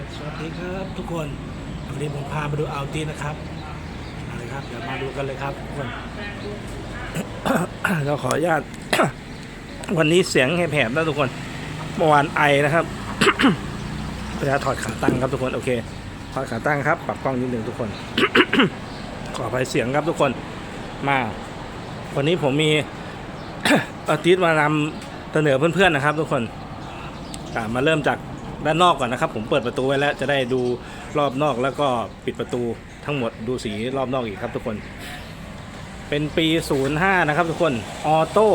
สวัสดีครับทุกคนวันนี้ผมพามาดูอัลตีนะครับมาเลยครับ เดี๋ยวมาดูกันเลยครับทุกคน เราขออนุญาต วันนี้เสียงแหบๆนะทุกคน เมื่อวานไอนะครับเวลาถอดขาตั้งครับทุกคน โอเค ถอดขาตั้งครับ ปรับกล้องนิดหนึ่งทุกคน ขออภัยเสียงครับทุกคน มา วันนี้ผมมีอาทิตย์มานำเสนอเพื่อนๆนะครับ ทุกคนมาเริ่มจาก ด้านนอกก่อนนะครับ ผมเปิดประตูไว้แล้วจะได้ดูรอบนอกแล้วก็ปิดประตูทั้งหมดดูสีรอบนอกอีกครับทุกคน เป็นปี 05 นะครับทุกคนออโต้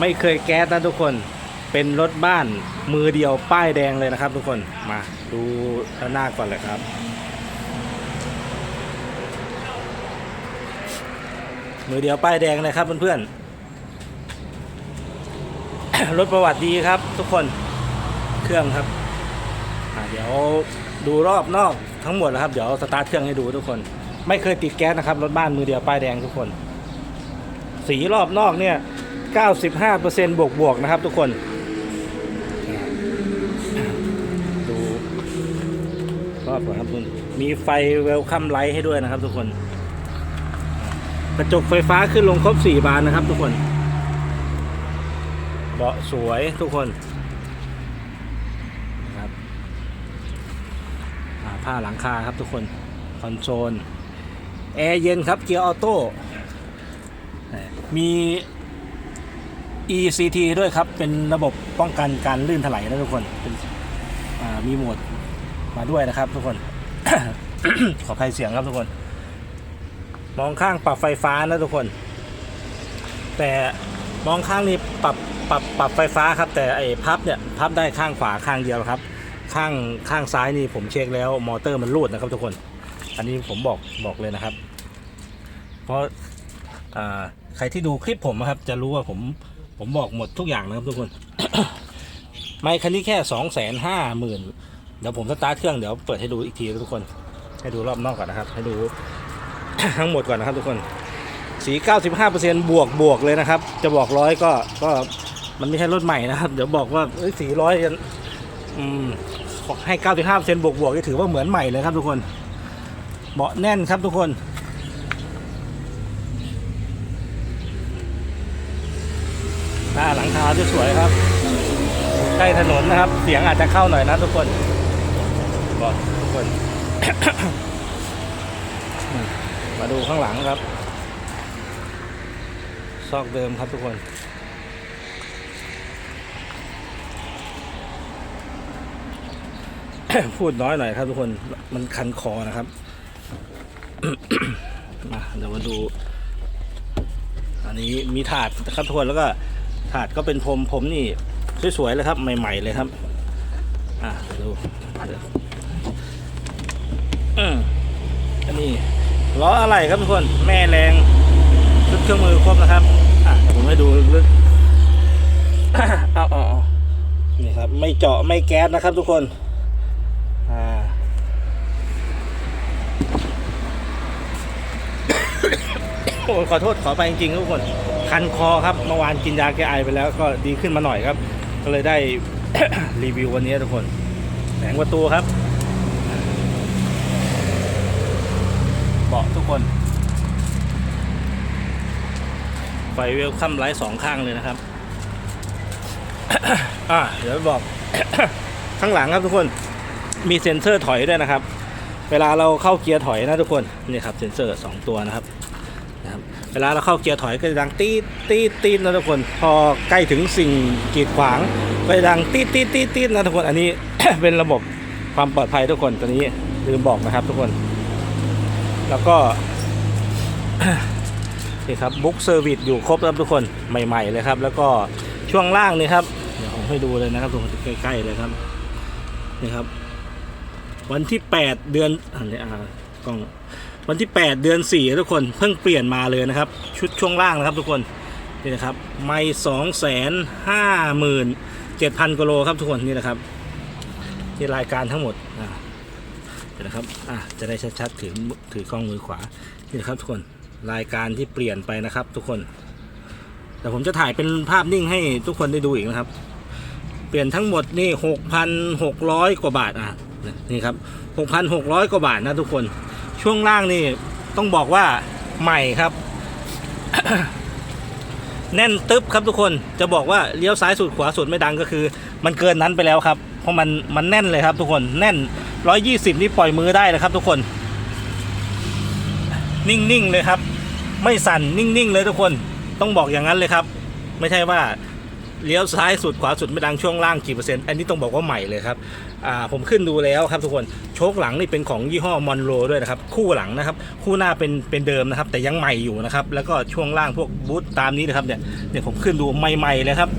ไม่เคยแก๊สนะทุกคนเป็นรถบ้านมือเดียวป้ายแดงเลยนะครับ ทุกคนมาดูด้านหน้าก่อนเลยครับมือเดียวป้ายแดงเลยครับเพื่อนๆ รถประวัติดีครับทุกคน เครื่องครับเดี๋ยวดูรอบนอกทั้งหมดแล้วครับ เดี๋ยวสตาร์ทเครื่องให้ดูทุกคน ไม่เคยติดแก๊สนะครับรถบ้านมือเดียวป้ายแดงทุกคน สีรอบนอกเนี่ย 95%บวกบวกๆนะครับทุกคน ดูรอบก่อนครับคุณมีไฟเวลคัมไลท์ให้ด้วยนะครับทุกคน กระจกไฟฟ้าขึ้นลงครบ 4 บานนะครับทุกคนเบาะสวยทุกคนนะครับอ่า ผ้าหลังคาครับทุกคนคอนโซลแอร์เย็นครับเกียร์ออโต้มี ECT ด้วยครับ เป็นระบบป้องกันการลื่นถลายนะทุกคนเป็นมีโหมดมาด้วยนะครับทุกคน ขออภัยเสียงครับทุกคน มองข้างปรับไฟฟ้านะทุกคน แต่มองข้างนี้ปรับปรับปรับไฟฟ้าครับ แต่ไอ้พับเนี่ยพับได้ข้างขวาข้างเดียวครับ ข้างข้างซ้ายนี่ผมเช็คแล้วมอเตอร์มันรูดนะครับทุกคน อันนี้ผมบอกบอกเลยนะครับ เพราะใครที่ดูคลิปผมนะครับ จะรู้ว่าผมผมบอกหมดทุกอย่างนะครับทุกคน ไม่คันนี้แค่สองแสนห้าหมื่นเดี๋ยวผมสตาร์ทเครื่องเดี๋ยวเปิดให้ดูอีกทีนะทุกคน ให้ดูรอบนอกก่อนนะครับ ให้ดูทั้งหมดก่อนนะครับทุกคนสี 95%บวกบวกเลยนะครับ จะบอกร้อยก็ก็มันไม่ใช่รถใหม่นะครับ เดี๋ยวบอกว่าสีร้อยอืม ให้ 95%บวกบวกนี่ถือว่าเหมือนใหม่เลยครับทุกคน เบาะแน่นครับทุกคนหน้าหลังคาสวยๆครับใกล้ถนนนะครับ เสียงอาจจะเข้าหน่อยนะทุกคนเบาะทุกคน มาดูข้างหลังครับ ซอกเดิมครับทุกคน พูดน้อยหน่อยครับทุกคนมันคันคอนะครับมาเดี๋ยวมาดู อันนี้มีถาดนะครับทุกคนแล้วก็ถาดก็เป็นพรมผมนี่สวยๆเลยครับ ใหม่ ๆ เลยครับ อะดูอืมอันนี้ล้ออะไรครับทุกคนแม่แรงชุดเครื่องมือครบนะครับ อะผมให้ดูลึกเอาเอาเอานี่ครับ ไม่เจาะไม่แก๊สนะครับทุกคน โอ้ขอโทษขอไปจริงๆทุกคนคันคอครับเมื่อวานกินยาแก้ไอไปแล้วก็ดีขึ้นมาหน่อยครับ ก็เลยได้ รีวิววันนี้ทุกคนแผงประตูครับเบาะทุกคนไฟเวลคัมไลท์สองข้างเลยนะครับอ่าเดี๋ยวบอก ข้างหลังครับทุกคนมีเซ็นเซอร์ถอยด้วยนะครับ เวลาเราเข้าเกียร์ถอยนะทุกคนนี่ครับเซ็นเซอร์สองตัวนะครับ วลาเราเข้าเกียร์ถอยก็จะดังตีตีตีนะทุกคน พอใกล้ถึงสิ่งกีดขวางก็จะดังตีตีตีตีนะทุกคน อันนี้เป็นระบบความปลอดภัยทุกคนตัวนี้ลืมบอกนะครับทุกคน แล้วก็นี่ครับบุ๊กเซอร์วิสอยู่ครบแล้วทุกคนใหม่ ๆ เลยครับ แล้วก็ช่วงล่างนี่ครับ เดี๋ยวผมให้ดูเลยนะครับทุกคนใกล้ๆเลยครับนี่ครับ วันที่ 8 เดือนอันนี้อ่ากล้อง วันที่ 8 เดือน4ทุกคนเพิ่งเปลี่ยนมาเลยนะครับ ชุดช่วงล่างนะครับทุกคนนี่นะครับไม่สองแสนห้าหมื่นเจ็ดพันกิโลครับทุกคนนี่นะครับที่รายการทั้งหมดอ่าเดี๋ยวนะครับอะจะได้ชัดๆถือถือกล้องมือขวานี่นะครับทุกคนรายการที่เปลี่ยนไปนะครับ ทุกคนแต่ผมจะถ่ายเป็นภาพนิ่งให้ทุกคนได้ดูอีกนะครับ เปลี่ยนทั้งหมดนี่หกพันหกร้อยกว่าบาทอะนี่ครับหกพันหกร้อยกว่าบาทนะทุกคน ช่วงล่างนี่ต้องบอกว่าใหม่ครับ แน่นตึ๊บครับทุกคนจะบอกว่าเลี้ยวซ้ายสุดขวาสุดไม่ดังก็คือ มันเกินนั้นไปแล้วครับ เพราะมันมันแน่นเลยครับ ทุกคนแน่น 120 นี่ปล่อยมือได้เลยครับ ทุกคน นิ่งๆเลยครับ ไม่สั่นนิ่งๆเลยทุกคน ต้องบอกอย่างนั้นเลยครับ ไม่ใช่ว่า เลี้ยวซ้ายสุดขวาสุดไม่ดังช่วงล่างกี่เปอร์เซ็นต์อันนี้ต้องบอกว่าใหม่เลยครับอ่าผมขึ้นดูแล้วครับทุกคนโชคหลังนี่เป็นของยี่ห้อมอนโรด้วยนะครับคู่หลังนะครับคู่หน้าเป็นเป็นเดิมนะครับแต่ยังใหม่อยู่นะครับแล้วก็ช่วงล่างพวกบูทตามนี้นะครับเนี่ยเนี่ยผมขึ้นดูใหม่ๆเลยครับ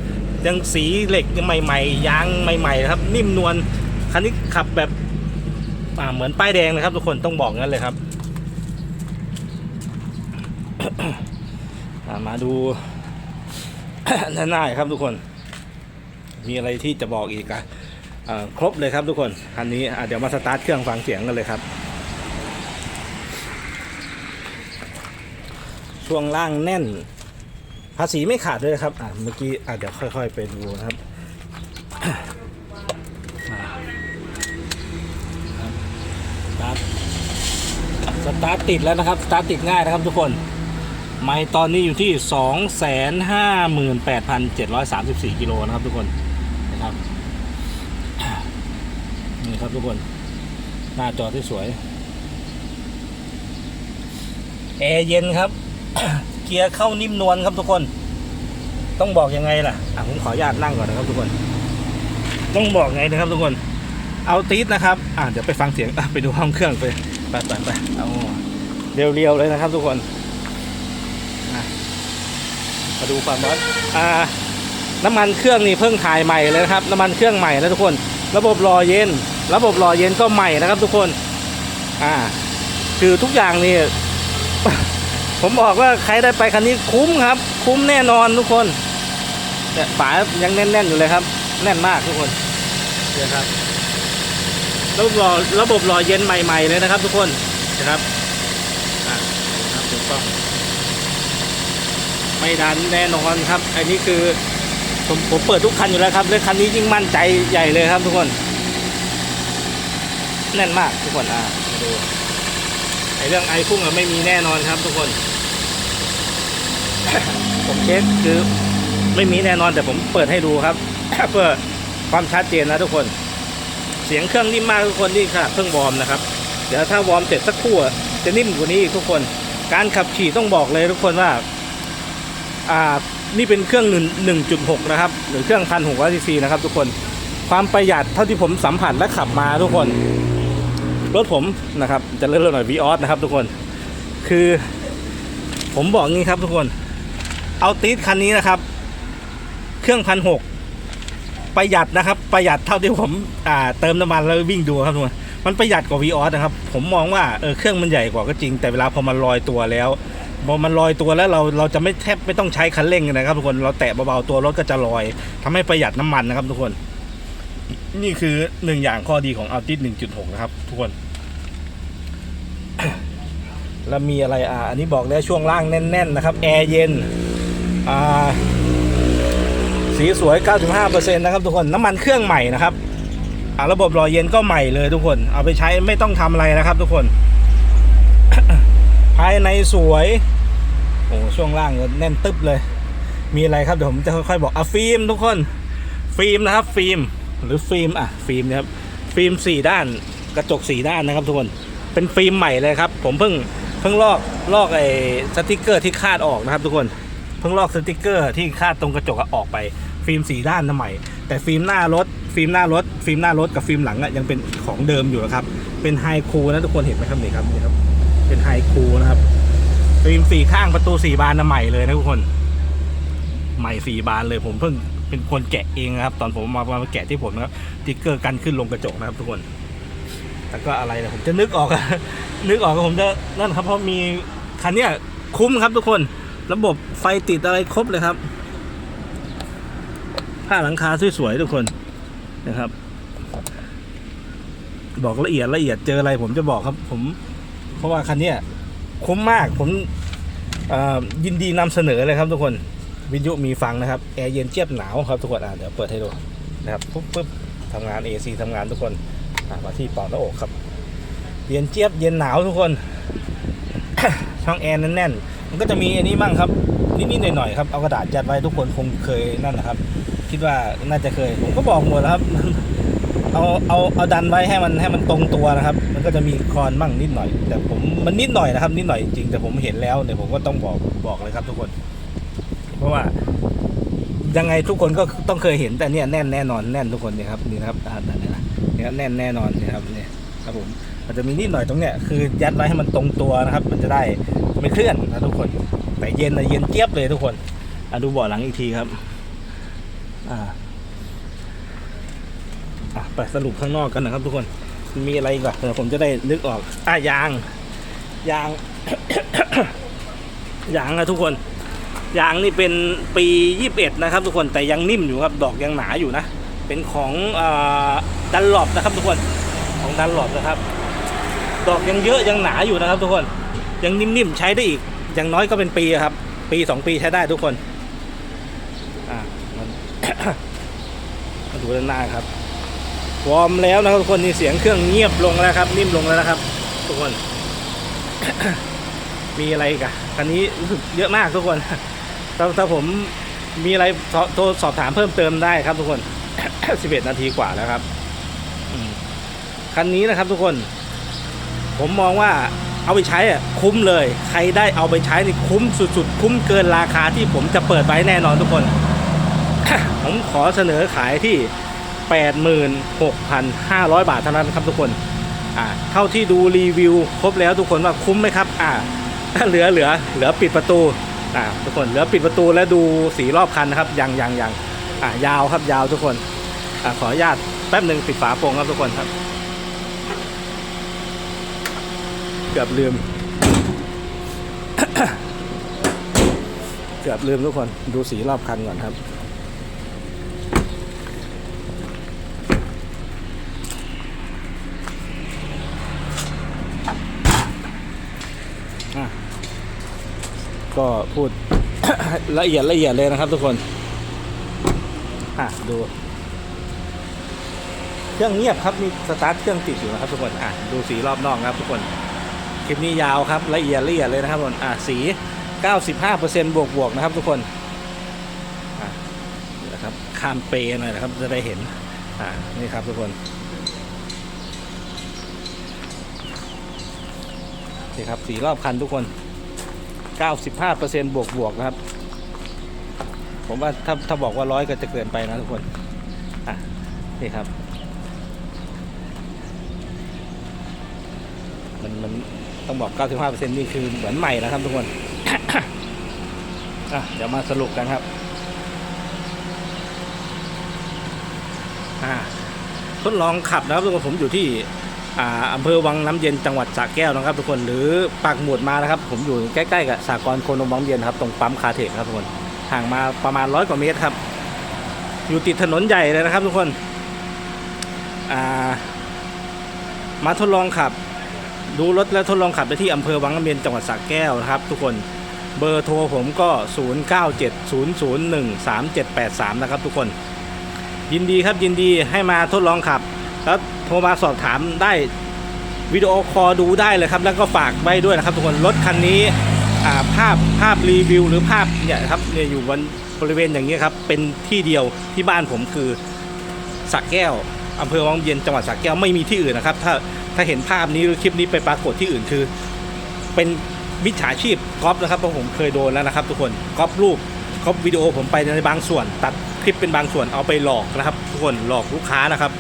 ยังสีเหล็กยังใหม่ๆยางใหม่ๆนะครับนิ่มนวลคันนี้ขับแบบอ่าเหมือนป้ายแดงนะครับ ทุกคนต้องบอกงั้นเลยครับมาดู นหน้าครับทุกคน มีอะไรที่จะบอกอีกอะอ่าครบเลยครับทุกคนคันนี้เดี๋ยวมาสตาร์ทเครื่องฟังเสียงกันเลยครับ ช่วงล่างแน่น ภาษีไม่ขาดด้วยครับอะเมื่อกี้อะเดี๋ยวค่อย ๆ ไปดูนะครับอะครับสตาร์ทสตาร์ทติดแล้วนะครับ สตาร์ทติดง่ายนะครับทุกคน ไม่ตอนนี้อยู่ที่ 258,734 กิโลนะครับทุกคนนะครับนี่ครับทุกคน หน้าจอที่สวย แอร์เย็นครับ เกียร์เข้านิ่มนวลครับทุกคน ต้องบอกยังไงล่ะอะผมขออนุญาตนั่งก่อนนะครับทุกคน ต้องบอกไงนะครับทุกคน เอาตีดนะครับ อะเดี๋ยวไปฟังเสียงอะไปดูห้องเครื่องไปไปไปไปเอาเรียวๆเลยนะครับทุกคน มาดูความร้อนอ่าน้ำมันเครื่องนี่เพิ่งถ่ายใหม่เลยนะครับ น้ำมันเครื่องใหม่นะทุกคน ระบบรอเย็น ระบบรอเย็นก็ใหม่นะครับ ทุกคน อ่า คือทุกอย่างนี่ ผมบอกว่าใครได้ไปคันนี้คุ้มครับ คุ้มแน่นอนทุกคนเนี่ยฝายังแน่นๆอยู่เลยครับ แน่นมากทุกคนเนี่ยครับ ระบบรอระบบรอเย็นใหม่ ๆ เลยนะครับ ทุกคนนะครับอ่าครับถูกต้อง ไม่ดันแน่นอนครับ อันนี้คือผมผมเปิดทุกคันอยู่แล้วครับเลยคันนี้ยิ่งมั่นใจใหญ่เลยครับทุกคน แน่นมากทุกคนอ่ามาดูไอเรื่องไอพุ่งอะไม่มีแน่นอนครับ ทุกคน ผมเช็คคือไม่มีแน่นอนแต่ผมเปิดให้ดูครับ เพื่อความชัดเจนนะทุกคน เสียงเครื่องนิ่มมากทุกคนนี่ค่ะเครื่องวอร์มนะครับ เดี๋ยวถ้าวอร์มเสร็จสักครู่จะนิ่มกว่านี้อีกทุกคน การขับขี่ต้องบอกเลยทุกคนว่า อ่านี่เป็นเครื่องหนึ่งหนึ่งจุดหกนะครับ หรือเครื่องพันหกร้อยซีซีนะครับ ทุกคนความประหยัดเท่าที่ผมสัมผัสและขับมาทุกคน รถผมนะครับ จะเลื่อนๆหน่อยวีออสนะครับ ทุกคนคือผมบอกงี้ครับทุกคน เอาตีดคันนี้นะครับ เครื่องพันหกประหยัดนะครับ ประหยัดเท่าที่ผมอ่าเติมน้ำมันแล้ววิ่งดูครับทุกคนมันประหยัดกว่าวีออสนะครับ ผมมองว่าเออเครื่องมันใหญ่กว่าก็จริง แต่เวลาพอมันลอยตัวแล้ว พอมันลอยตัวแล้วเราเราจะไม่แทบไม่ต้องใช้คันเร่งนะครับ ทุกคนเราแตะเบาๆตัวรถก็จะลอยทำให้ประหยัดน้ำมันนะครับ ทุกคน นี่คือหนึ่งอย่างข้อดีของ a l t i 1.6 นะครับ ทุกคน แล้วมีอะไรอ่าอันนี้บอกแล้วช่วงล่างแน่น ๆ นะครับแอร์เย็นอ่าสีสวย 95%นะครับทุกคนน้ำมันเครื่องใหม่นะครับอ่าระบบรอเย็นก็ใหม่เลยทุกคน เอาไปใช้ไม่ต้องทำอะไรนะครับทุกคน ภายในสวยโอ้ช่วงล่างก็แน่นตึ๊บเลย มีอะไรครับเดี๋ยวผมจะค่อยๆบอกอะฟิล์มทุกคนฟิล์มนะครับฟิล์มหรือฟิล์มอะฟิล์มนะครับฟิล์มสี่ด้านกระจกสี่ด้านนะครับทุกคนเป็นฟิล์มใหม่เลยครับ ผมเพิ่งเพิ่งลอกลอกไอ้สติกเกอร์ที่คาดออกนะครับ ทุกคนเพิ่งลอกสติกเกอร์ที่คาดตรงกระจกออกไป ฟิล์มสี่ด้านนะใหม่แต่ฟิล์มหน้ารถ ฟิล์มหน้ารถ ฟิล์มหน้ารถกับฟิล์มหลังอะยังเป็นของเดิมอยู่นะครับเป็นไฮคูนะทุกคนเห็นไหมครับนี่ครับนี่ครับ เป็นไฮคูนะครับฟิล์มสี่ข้างประตูสี่บานนะใหม่เลยนะทุกคน ใหม่สี่บานเลยผมเพิ่งเป็นคนแกะเองนะครับ ตอนผมมามาแกะที่ผมนะครับติ๊กเกอร์กันขึ้นลงกระจกนะครับทุกคนแล้วก็อะไรนะผมจะนึกออกนึกออกก็ผมจะนั่นครับเพราะมีคันเนี้ยคุ้มครับทุกคน ระบบไฟติดอะไรครบเลยครับ ผ้าหลังคาสวยๆทุกคนนะครับ บอกละเอียดละเอียดเจออะไรผมจะบอกครับ ผม เพราะว่าคันนี้คุ้มมากผมยินดีนำเสนอเลยครับทุกคนวิทยุมีฟังนะครับแอร์เย็นเจี๊ยบหนาวครับทุกคนอะเดี๋ยวเปิดให้ดูนะครับปุ๊บปุ๊บทำงาน AC ทำงานทุกคนมาที่ปอดหน้าอกครับ เย็นเจี๊ยบเย็นหนาวทุกคน ช่องแอร์แน่นๆมันก็จะมีอันนี้บ้างครับนิดๆหน่อยๆครับเอากระดาษยัดไว้ทุกคนคงเคยนั่นนะครับ คิดว่าน่าจะเคย ผมก็บอกหมดแล้วครับ เอาเอาเอาดันไว้ให้มันให้มันตรงตัวนะครับ ก็จะมีคอนบ้างนิดหน่อย แต่ผมมันนิดหน่อยนะครับ นิดหน่อยจริงแต่ผมเห็นแล้วเดี๋ยผมก็ต้องบอกบอกเลยครับทุกคน เพราะว่า ยังไงทุกคนก็ต้องเคยเห็นแต่เนี่ยแน่นแน่นอนแน่นทุกคนเนี่ยครับนี่นะครับอ่าเนี่นะเนี่ยแน่นแน่นอนนี่ครับเนี่ยครับผมมันจะมีนิดหน่อยตรงเนี้ยคือยัดไว้ให้มันตรงตัวนะครับ มันจะได้ไม่เคลื่อนนะทุกคน แต่เย็นนะเย็นเจี๊ยบเลยทุกคนอะดูเบาะหลังอีกทีครับ อ่าอะไปสรุปข้างนอกกันนะครับทุกคน มีอะไรอีกอะเดี๋ยวผมจะได้นึกออกอะยาง ยาง ยางนะทุกคนยางนี่เป็นปี 21 นะครับ ทุกคนแต่ยังนิ่มอยู่ครับ ดอกยังหนาอยู่นะ เป็นของดันหลอบนะครับ ทุกคนของดันหลอบนะครับ ดอกยังเยอะยังหนาอยู่นะครับ ทุกคนยังนิ่มๆใช้ได้อีกอย่างน้อยก็เป็นปีครับ ปีสองปีใช้ได้ทุกคนอ่ามันมาดูด้านหน้าครับ วอร์มแล้วนะครับทุกคนนี่เสียงเครื่องเงียบลงแล้วครับ นิ่มลงแล้วนะครับ ทุกคน มีอะไรกันคันนี้รู้สึกเยอะมากทุกคนถ้าถ้าผมมีอะไรโทรสอบถามเพิ่มเติมได้ครับทุกคน 11 นาทีกว่าแล้วครับคันนี้นะครับทุกคน ผมมองว่าเอาไปใช้อะคุ้มเลย ใครได้เอาไปใช้นี่คุ้มสุดๆ คุ้มเกินราคาที่ผมจะเปิดไว้แน่นอนทุกคน ผมขอเสนอขายที่ 86,500 บาทเท่านั้นครับทุกคนอ่าเท่าที่ดูรีวิวครบแล้วทุกคนว่าคุ้มไหมครับอ่าเหลือเหลือเหลือปิดประตูอ่าทุกคนเหลือปิดประตูและดูสีรอบคันนะครับยังยังยังอ่ายาวครับยาวทุกคนอ่าขออนุญาตแป๊บหนึ่งปิดฝาโปรงครับทุกคนครับ เกือบลืม เกือบลืมทุกคนดูสีรอบคันก่อนครับ ก็พูด ละเอียดละเอียดเลยนะครับทุกคน อะดู เครื่องเงียบครับมีสตาร์ทเครื่องติดอยู่นะครับทุกคน อะดูสีรอบนอกครับทุกคน คลิปนี้ยาวครับละเอียดละเอียดเลยนะครับทุกคน อะสี 95%บวกบวกๆนะครับทุกคน อะนะครับข้ามเปรหน่อยนะครับจะได้เห็น อ่านี่ครับทุกคนนี่ครับสีรอบคันทุกคน 95%บวกบวกนะครับ ผมว่าถ้าถ้าบอกว่าร้อยก็จะเกินไปนะทุกคน อะ นี่ครับ มันมันต้องบอก 95%นี่คือเหมือนใหม่นะครับทุกคน อะ เดี๋ยวมาสรุปกันครับ อ่าทดลองขับนะครับทุกคนผมอยู่ที่ อำเภอวังน้ำเย็นจังหวัดสระแก้วนะครับ ทุกคนหรือปากหมุดมานะครับ ผมอยู่ใกล้ๆกับสากลโคนมวังเย็นครับตรงปั๊มคาเทคครับทุกคนห่างมาประมาณร้อยกว่าเมตรครับ อยู่ติดถนนใหญ่เลยนะครับ ทุกคนามาทดลองขับ ดูรถและทดลองขับได้ที่อำเภอวังน้ำเย็นจังหวัดสระแก้วนะครับ ทุกคนเบอร์โทรผมก็ 0970013783 นะครับทุกคน ยินดีครับยินดีให้มาทดลองขับ แล้วโทรมาสอบถามได้วิดีโอคอลดูได้เลยครับ แล้วก็ฝากไว้ด้วยนะครับ ทุกคนรถคันนี้ภาพภาพรีวิว หรือภาพเนี่ยครับเนี่ยอยู่บนบริเวณอย่างนี้ครับ เป็นที่เดียวที่บ้านผมคือสระแก้วอำเภอวังเย็นจังหวัดสระแก้วไม่มีที่อื่นนะครับ ถ้าถ้าเห็นภาพนี้หรือคลิปนี้ไปปรากฏที่อื่นคือ เป็นมิจฉาชีพก๊อปนะครับเพราะผมเคยโดนแล้วนะครับ ทุกคนก๊อปรูปก๊อปวิดีโอผมไปในบางส่วน ตัดคลิปเป็นบางส่วนเอาไปหลอกนะครับ ทุกคนหลอกลูกค้านะครับ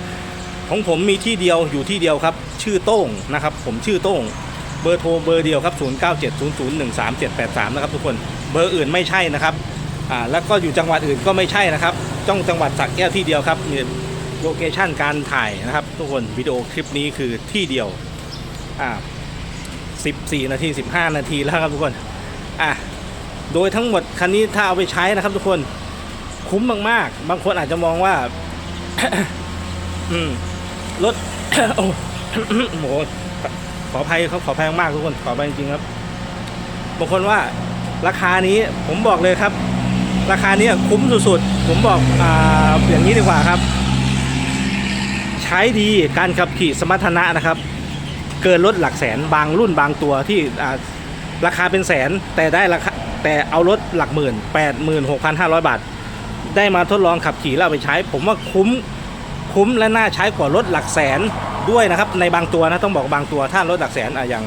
ของผมมีที่เดียวอยู่ที่เดียวครับ ชื่อโต้งนะครับ ผมชื่อโต้ง เบอร์โทรเบอร์เดียวครับ 0970013783 นะครับทุกคน เบอร์อื่นไม่ใช่นะครับ อ่า แล้วก็อยู่จังหวัดอื่นก็ไม่ใช่นะครับ จ้องจังหวัดสระแก้วที่เดียวครับเนี่ยโลเคชั่นการถ่ายนะครับ ทุกคนวิดีโอคลิปนี้คือที่เดียว อ่า 14 นาที 15 นาทีแล้วครับทุกคน อะ โดยทั้งหมดคันนี้ถ้าเอาไปใช้นะครับ ทุกคน คุ้มมากๆ บางคนอาจจะมองว่า อืม รถ โอ้โหขออภัยเขาขออภัยมากทุกคนขออภัยจริงๆครับบางคนว่าราคานี้ผมบอกเลยครับ ราคานี้คุ้มสุดๆ ผมบอกอ่าอย่างนี้ดีกว่าครับ ใช้ดีการขับขี่สมรรถนะนะครับ เกินรถหลักแสนบางรุ่นบางตัวที่อ่าราคาเป็นแสนแต่ได้ราคาแต่เอารถหลักหมื่นแปดหมื่นหกพันห้าร้อยบาท ได้มาทดลองขับขี่แล้วเอาไปใช้ ผมว่าคุ้ม คุ้มและน่าใช้กว่ารถหลักแสนด้วยนะครับในบางตัวนะต้องบอกบางตัวถ้ารถหลักแสนอะอย่าง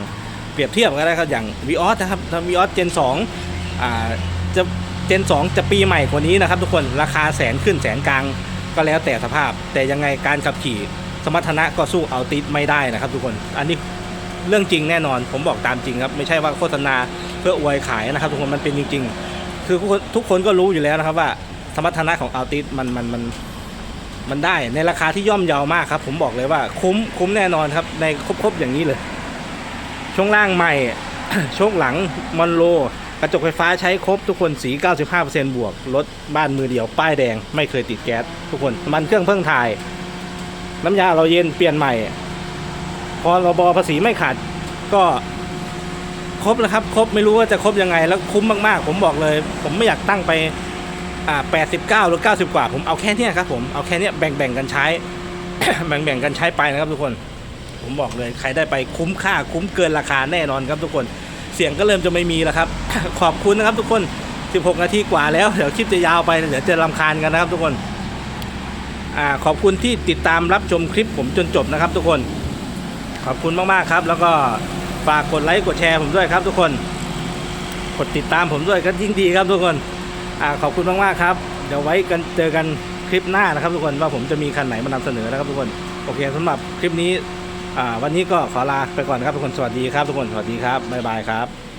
เปรียบเทียบก็ได้ครับอย่างวีออสนะครับถ้าวีออสเจนสองอ่าจะเจนสองจะปีใหม่กว่านี้นะครับ ทุกคนราคาแสนขึ้นแสนกลางก็แล้วแต่สภาพ แต่ยังไงการขับขี่สมรรถนะก็สู้เอาติดไม่ได้นะครับทุกคนอันนี้เรื่องจริงแน่นอนผมบอกตามจริงครับไม่ใช่ว่าโฆษณาเพื่ออวยขายนะครับ ทุกคนมันเป็นจริง ๆ คือทุกคนทุกคนก็รู้อยู่แล้วนะครับว่าสมรรถนะของอัลติสมันมันมัน มันได้ในราคาที่ย่อมเยาวมากครับ ผมบอกเลยว่าคุ้มคุ้มแน่นอนครับ ในครบๆอย่างนี้เลย ช่วงล่างใหม่ ช่วงหลังมอนโล กระจกไฟฟ้าใช้ครบทุกคนสี 95%บวกรถบ้านมือเดียว ป้ายแดง ไม่เคยติดแก๊สทุกคนมันเครื่องเพิ่งถ่าย น้ำยาเราเย็นเปลี่ยนใหม่ พอรบภาษีไม่ขาดก็ครบแล้วครับ ครบไม่รู้ว่าจะครบยังไงแล้วคุ้มมากๆ ผมบอกเลย ผมไม่อยากตั้งไป 89 หรือ 90 กว่า ผมเอาแค่เนี้ยครับผมเอาแค่เนี้ยแบ่งๆกันใช้ แบ่งๆกันใช้ไปนะครับทุกคน ผมบอกเลยใครได้ไปคุ้มค่าคุ้มเกินราคาแน่นอนครับทุกคน เสียงก็เริ่มจะไม่มีแล้วครับ ขอบคุณนะครับทุกคน 16 นาทีกว่าแล้วเดี๋ยวคลิปจะยาวไปเดี๋ยวจะรำคาญกันนะครับทุกคนอขอบคุณที่ติดตามรับชมคลิปผมจนจบนะครับทุกคน ขอบคุณมากๆครับ แล้วก็ฝากกดไลค์กดแชร์ผมด้วยครับทุกคน กดติดตามผมด้วยก็ยิ่งดีครับทุกคน อ่าขอบคุณมากๆครับ เดี๋ยวไว้กันเจอกันคลิปหน้านะครับ ทุกคนว่าผมจะมีคันไหนมานำเสนอนะครับทุกคนโอเคสำหรับคลิปนี้อ่าวันนี้ก็ขอลาไปก่อนนะครับทุกคนสวัสดีครับ ทุกคนสวัสดีครับบ๊ายบายครับ